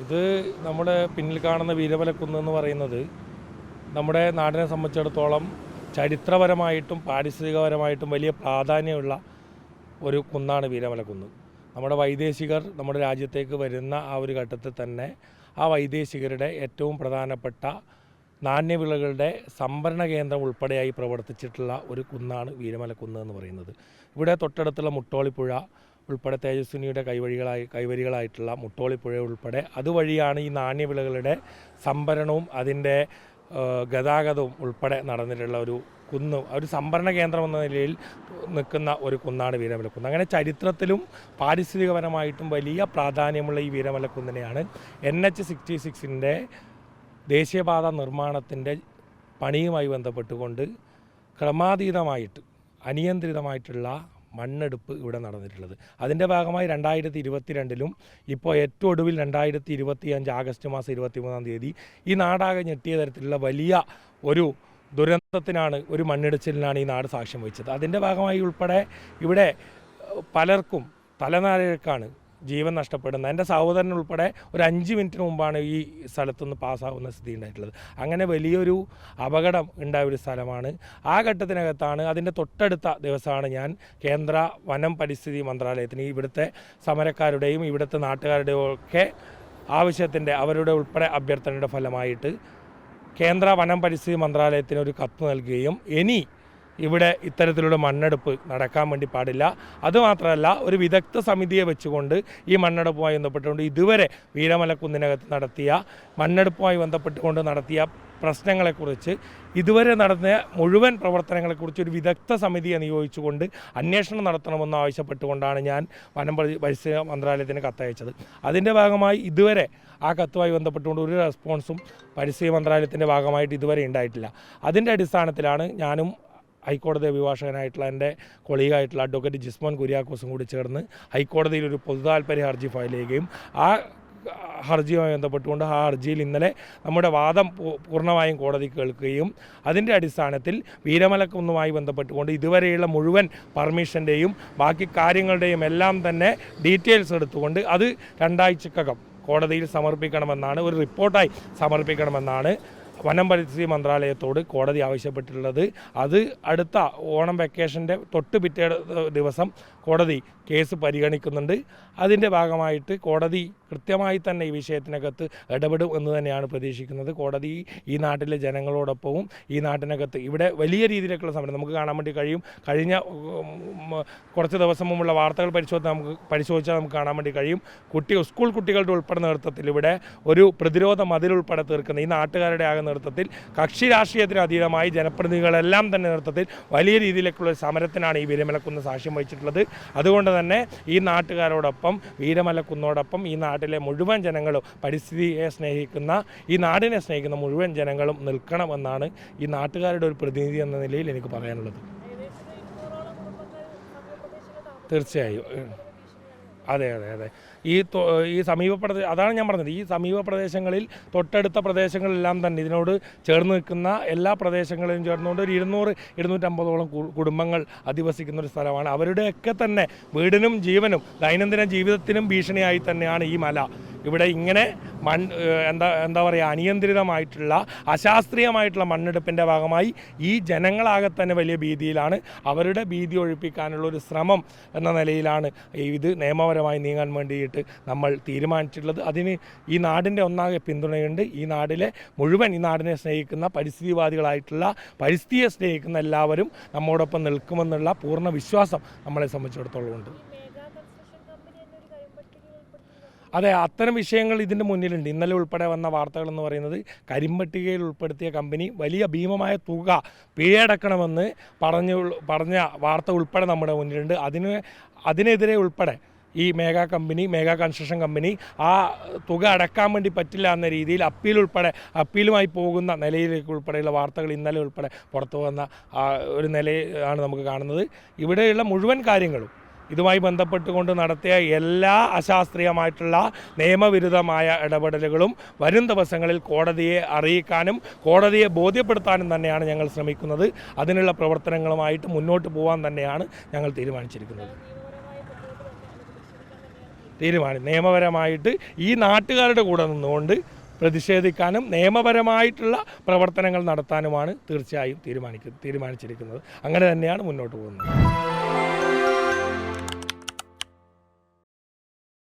ഇത് നമ്മുടെ പിന്നിൽ കാണുന്ന വീരമലക്കുന്ന് എന്ന് പറയുന്നത് നമ്മുടെ നാടിനെ സംബന്ധിച്ചിടത്തോളം ചരിത്രപരമായിട്ടും പാരിസ്ഥിതികപരമായിട്ടും വലിയ പ്രാധാന്യമുള്ള ഒരു കുന്നാണ് വീരമലക്കുന്ന് നമ്മുടെ വൈദേശികർ നമ്മുടെ രാജ്യത്തേക്ക് വരുന്ന ആ ഒരു ഘട്ടത്തിൽ തന്നെ ആ വൈദേശികരുടെ ഏറ്റവും പ്രധാനപ്പെട്ട നാണ്യവിളകളുടെ സംഭരണ കേന്ദ്രം ഉൾപ്പെടെയായി പ്രവർത്തിച്ചിട്ടുള്ള ഒരു കുന്നാണ് വീരമലക്കുന്ന് എന്ന് പറയുന്നത്. ഇവിടെ തൊട്ടടുത്തുള്ള മുട്ടോളിപ്പുഴ ഉൾപ്പെടെ തേജസ്വിനിയുടെ കൈവഴികളായി കൈവരികളായിട്ടുള്ള മുട്ടോളിപ്പുഴ ഉൾപ്പെടെ അതുവഴിയാണ് ഈ നാണ്യവിളകളുടെ സംഭരണവും അതിന്റെ ഗതാഗതവും ഉൾപ്പെടെ നടന്നിട്ടുള്ള ഒരു കുന്ന് ഒരു സംഭരണ കേന്ദ്രം എന്ന നിലയിൽ നിൽക്കുന്ന ഒരു കുന്നാണ് വീരമലക്കുന്ന്. അങ്ങനെ ചരിത്രത്തിലും പാരിസ്ഥിതികപരമായിട്ടും വലിയ പ്രാധാന്യമുള്ള ഈ വീരമലക്കുന്നിനെയാണ് എൻ എച്ച് സിക്സ്റ്റി സിക്സിന്റെ ദേശീയപാത നിർമ്മാണത്തിന്റെ പണിയുമായി ബന്ധപ്പെട്ടുകൊണ്ട് ക്രമാതീതമായിട്ട് അനിയന്ത്രിതമായിട്ടുള്ള മണ്ണെടുപ്പ് ഇവിടെ നടന്നിട്ടുള്ളത്. അതിന്റെ ഭാഗമായി രണ്ടായിരത്തി ഇരുപത്തിരണ്ടിലും ഇപ്പോൾ ഏറ്റവും ഒടുവിൽ രണ്ടായിരത്തി ഇരുപത്തി അഞ്ച് ആഗസ്റ്റ് മാസം ഇരുപത്തി മൂന്നാം തീയതി ഈ നാടാകെ ഞെട്ടിയ തരത്തിലുള്ള വലിയ ഒരു ദുരന്തത്തിനാണ് ഒരു മണ്ണിടിച്ചിലിനാണ് ഈ നാട് സാക്ഷ്യം വഹിച്ചത്. അതിന്റെ ഭാഗമായി ഉൾപ്പെടെ ഇവിടെ പലർക്കും തലനാരിഴക്കാണ് ജീവൻ നഷ്ടപ്പെടുന്ന എന്റെ സഹോദരൻ ഉൾപ്പെടെ ഒരു അഞ്ച് മിനിറ്റിന് മുമ്പാണ് ഈ സ്ഥലത്തുനിന്ന് പാസ്സാവുന്ന സ്ഥിതി ഉണ്ടായിട്ടുള്ളത്. അങ്ങനെ വലിയൊരു അപകടം ഉണ്ടായ ഒരു സ്ഥലമാണ്. ആ ഘട്ടത്തിനകത്താണ് അതിന്റെ തൊട്ടടുത്ത ദിവസമാണ് ഞാൻ കേന്ദ്ര വനം പരിസ്ഥിതി മന്ത്രാലയത്തിന് ഇവിടുത്തെ സമരക്കാരുടെയും ഇവിടുത്തെ നാട്ടുകാരുടെയും ഒക്കെ ആവശ്യത്തിന്റെ അവരുടെ ഉൾപ്പെടെ അഭ്യർത്ഥനയുടെ ഫലമായിട്ട് കേന്ദ്ര വനം പരിസ്ഥിതി മന്ത്രാലയത്തിന് ഒരു കത്ത് നൽകുകയും ഇനി ഇവിടെ ഇത്തരത്തിലുള്ള മണ്ണെടുപ്പ് നടക്കാൻ വേണ്ടി പാടില്ല. അതുമാത്രമല്ല ഒരു വിദഗ്ധ സമിതിയെ വെച്ചുകൊണ്ട് ഈ മണ്ണെടുപ്പുമായി ബന്ധപ്പെട്ടുകൊണ്ട് ഇതുവരെ വീരമലക്കുന്നിനകത്ത് നടത്തിയ മണ്ണെടുപ്പുമായി ബന്ധപ്പെട്ടുകൊണ്ട് നടത്തിയ പ്രശ്നങ്ങളെക്കുറിച്ച് ഇതുവരെ നടന്ന മുഴുവൻ പ്രവർത്തനങ്ങളെക്കുറിച്ച് ഒരു വിദഗ്ധ സമിതിയെ നിയോഗിച്ചുകൊണ്ട് അന്വേഷണം നടത്തണമെന്ന് ആവശ്യപ്പെട്ടുകൊണ്ടാണ് ഞാൻ വനം പരിസ്ഥിതി മന്ത്രാലയത്തിന് കത്തയച്ചത്. അതിന്റെ ഭാഗമായി ഇതുവരെ ആ കത്തുമായി ബന്ധപ്പെട്ടുകൊണ്ട് ഒരു റെസ്പോൺസും പരിസ്ഥിതി മന്ത്രാലയത്തിന്റെ ഭാഗമായിട്ട് ഇതുവരെ ഉണ്ടായിട്ടില്ല. അതിന്റെ അടിസ്ഥാനത്തിലാണ് ഞാനും ഹൈക്കോടതി അഭിഭാഷകനായിട്ടുള്ള എന്റെ കൊളീഗായിട്ടുള്ള അഡ്വക്കേറ്റ് ജിസ്മോൻ കുര്യാക്കോസും കൂടി ചേർന്ന് ഹൈക്കോടതിയിൽ ഒരു പൊതുതാൽപര്യ ഹർജി ഫയൽ ചെയ്യുകയും ആ ഹർജിയുമായി ബന്ധപ്പെട്ടുകൊണ്ട് ആ ഹർജിയിൽ ഇന്നലെ നമ്മുടെ വാദം പൂർണമായും കോടതി കേൾക്കുകയും അതിന്റെ അടിസ്ഥാനത്തിൽ വീരമലക്കുന്നുമായി ബന്ധപ്പെട്ടുകൊണ്ട് ഇതുവരെയുള്ള മുഴുവൻ പെർമിഷന്റെയും ബാക്കി കാര്യങ്ങളുടെയും എല്ലാം തന്നെ ഡീറ്റെയിൽസ് എടുത്തുകൊണ്ട് അത് രണ്ടാഴ്ചക്കകം കോടതിയിൽ സമർപ്പിക്കണമെന്നാണ് ഒരു റിപ്പോർട്ടായി സമർപ്പിക്കണമെന്നാണ് വനം പരിസ്ഥിതി മന്ത്രാലയത്തോട് കോടതി ആവശ്യപ്പെട്ടിട്ടുള്ളത്. അത് അടുത്ത ഓണം വെക്കേഷന്റെ തൊട്ട് പിറ്റേ ദിവസം കോടതി കേസ് പരിഗണിക്കുന്നുണ്ട്. അതിന്റെ ഭാഗമായിട്ട് കോടതി കൃത്യമായി തന്നെ ഈ വിഷയത്തിനകത്ത് ഇടപെടും എന്ന് തന്നെയാണ് പ്രതീക്ഷിക്കുന്നത്. കോടതി ഈ നാട്ടിലെ ജനങ്ങളോടൊപ്പവും ഈ നാട്ടിനകത്ത് ഇവിടെ വലിയ രീതിയിലേക്കുള്ള സമരം നമുക്ക് കാണാൻ വേണ്ടി കഴിയും. കഴിഞ്ഞ കുറച്ച് ദിവസം മുമ്പുള്ള വാർത്തകൾ പരിശോധന നമുക്ക് പരിശോധിച്ചാൽ നമുക്ക് കാണാൻ വേണ്ടി കഴിയും. കുട്ടി സ്കൂൾ കുട്ടികളുടെ ഉൾപ്പെടെ നേതൃത്വത്തിൽ ഇവിടെ ഒരു പ്രതിരോധ മതിലുൾപ്പെടെ തീർക്കുന്ന ഈ നാട്ടുകാരുടെ ആകെ നേതൃത്വത്തിൽ കക്ഷി രാഷ്ട്രീയത്തിന് അതീതമായി ജനപ്രതിനിധികളെല്ലാം തന്നെ നേതൃത്വത്തിൽ വലിയ രീതിയിലേക്കുള്ള സമരത്തിനാണ് ഈ വീരമലക്കുന്ന് സാക്ഷ്യം വഹിച്ചിട്ടുള്ളത്. അതുകൊണ്ട് തന്നെ ഈ നാട്ടുകാരോടൊപ്പം വീരമലക്കുന്നോടൊപ്പം ഈ നാട്ടിലെ മുഴുവൻ ജനങ്ങളും പരിസ്ഥിതിയെ സ്നേഹിക്കുന്ന ഈ നാടിനെ സ്നേഹിക്കുന്ന മുഴുവൻ ജനങ്ങളും നിൽക്കണമെന്നാണ് ഈ നാട്ടുകാരുടെ ഒരു പ്രതിനിധി എന്ന നിലയിൽ എനിക്ക് പറയാനുള്ളത്. തീർച്ചയായും. അതെ അതെ അതെ. ഈ ഈ സമീപ പ്രദേശ അതാണ് ഞാൻ പറഞ്ഞത്. ഈ സമീപ പ്രദേശങ്ങളിൽ തൊട്ടടുത്ത പ്രദേശങ്ങളെല്ലാം തന്നെ ഇതിനോട് ചേർന്ന് നിൽക്കുന്ന എല്ലാ പ്രദേശങ്ങളിലും ചേർന്നുകൊണ്ട് ഒരു ഇരുന്നൂറ് ഇരുന്നൂറ്റമ്പതോളം കുടുംബങ്ങൾ അധിവസിക്കുന്ന ഒരു സ്ഥലമാണ്. അവരുടെയൊക്കെ തന്നെ വീടിനും ജീവനും ദൈനംദിന ജീവിതത്തിനും ഭീഷണിയായി തന്നെയാണ് ഈ മല. ഇവിടെ ഇങ്ങനെ മൺ എന്താ എന്താ പറയുക അനിയന്ത്രിതമായിട്ടുള്ള അശാസ്ത്രീയമായിട്ടുള്ള മണ്ണെടുപ്പിന്റെ ഭാഗമായി ഈ ജനങ്ങളാകെ തന്നെ വലിയ ഭീതിയിലാണ്. അവരുടെ ഭീതി ഒഴിപ്പിക്കാനുള്ള ഒരു ശ്രമം എന്ന നിലയിലാണ് ഇത് നിയമപരമായി നീങ്ങാൻ വേണ്ടിയിട്ട് നമ്മൾ തീരുമാനിച്ചിട്ടുള്ളത്. അതിന് ഈ നാടിന്റെ ഒന്നാകെ പിന്തുണയുണ്ട്. ഈ നാടിലെ മുഴുവൻ ഈ നാടിനെ സ്നേഹിക്കുന്ന പരിസ്ഥിതിവാദികളായിട്ടുള്ള പരിസ്ഥിതിയെ സ്നേഹിക്കുന്ന എല്ലാവരും നമ്മോടൊപ്പം നിൽക്കുമെന്നുള്ള പൂർണ വിശ്വാസം നമ്മളെ സംബന്ധിച്ചിടത്തോളം ഉണ്ട്. അതെ അത്തരം വിഷയങ്ങൾ ഇതിന്റെ മുന്നിലുണ്ട്. ഇന്നലെ ഉൾപ്പെടെ വന്ന വാർത്തകൾ എന്ന് പറയുന്നത് കരിമ്പട്ടികയിൽ ഉൾപ്പെടുത്തിയ കമ്പനി വലിയ ഭീമമായ തുക പിഴയടക്കണമെന്ന് പറഞ്ഞു പറഞ്ഞ വാർത്ത ഉൾപ്പെടെ നമ്മുടെ മുന്നിലുണ്ട്. അതിന് അതിനെതിരെ ഉൾപ്പെടെ ഈ Megha company Megha construction company ആ തുക അടക്കാൻ വേണ്ടി പറ്റില്ല എന്ന രീതിയിൽ അപ്പീൽ ഉൾപ്പെടെ അപ്പീലുമായി പോകുന്ന നിലയിലേക്ക് ഉൾപ്പെടെയുള്ള വാർത്തകൾ ഇന്നലെ ഉൾപ്പെടെ പുറത്തു വന്ന ഒരു നിലയാണ് നമുക്ക് കാണുന്നത്. ഇവിടെയുള്ള മുഴുവൻ കാര്യങ്ങളും ഇതുമായി ബന്ധപ്പെട്ടുകൊണ്ട് നടത്തിയ എല്ലാ അശാസ്ത്രീയമായിട്ടുള്ള നിയമവിരുദ്ധമായ ഇടപെടലുകളും വരും ദിവസങ്ങളിൽ കോടതിയെ അറിയിക്കാനും കോടതിയെ ബോധ്യപ്പെടുത്താനും തന്നെയാണ് ഞങ്ങൾ ശ്രമിക്കുന്നത്. അതിനുള്ള പ്രവർത്തനങ്ങളുമായിട്ട് മുന്നോട്ട് പോകാൻ തന്നെയാണ് ഞങ്ങൾ തീരുമാനിച്ചിരിക്കുന്നത്. തീരുമാനം നിയമപരമായിട്ട് ഈ നാട്ടുകാരുടെ കൂടെ നിന്നുകൊണ്ട് പ്രതിഷേധിക്കാനും നിയമപരമായിട്ടുള്ള പ്രവർത്തനങ്ങൾ നടത്താനുമാണ് തീർച്ചയായും തീരുമാനിക്കുന്നത് തീരുമാനിച്ചിരിക്കുന്നത്. അങ്ങനെ തന്നെയാണ് മുന്നോട്ട് പോകുന്നത്.